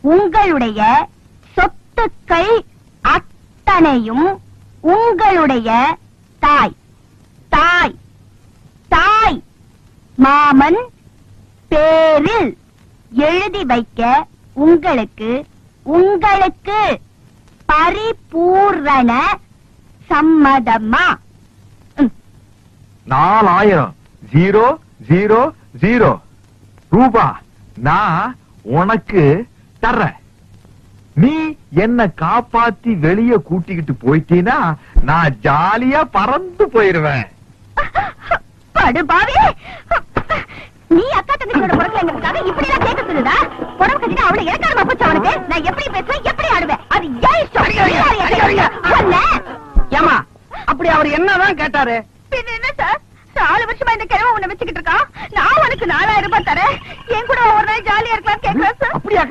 உங்களுடைய சொத்துக்கள் அத்தனையும் உங்களுடைய தாய். தாய். தாய். மாமன் பேரில் எழுதி வைக்க உங்களுக்கு உங்களுக்கு பரிபூரண சம்மதமா? நாலாயிரம். Zero zero zero. ரூபா. நான் உனக்கு தர்றேன் நீ என்ன காப்பாத்தி வெளிய கூட்டிக்கிட்டு போயிட்டீனா நான் ஜாலியா பறந்து போயிருவேன். படுபாவி நீ அக்கா தங்கச்சியோட பிறக்கலைங்கிறதுக்காக இப்படி எல்லாம் கேட்க சொல்லுதா? புடவை கட்டிட்டு அவளை இறக்காம போச்சு அவனுக்கு நான் எப்படி பேசுவேன்? எப்படி ஆடுவேன்? அது ஏமா அப்படி அவர் என்னதான் கேட்டாரு? பின்ன என்ன சார் நாலு வருஷமா இந்த கிழமை உன்னை வச்சுக்கிட்டு இருக்கான். நான் உனக்கு நாலாயிரம் ரூபாய் தரேன். என் கூட ஒரு நாள் ஜாலியா இருக்கலாம் கேட்கறேன் சார் அப்படியா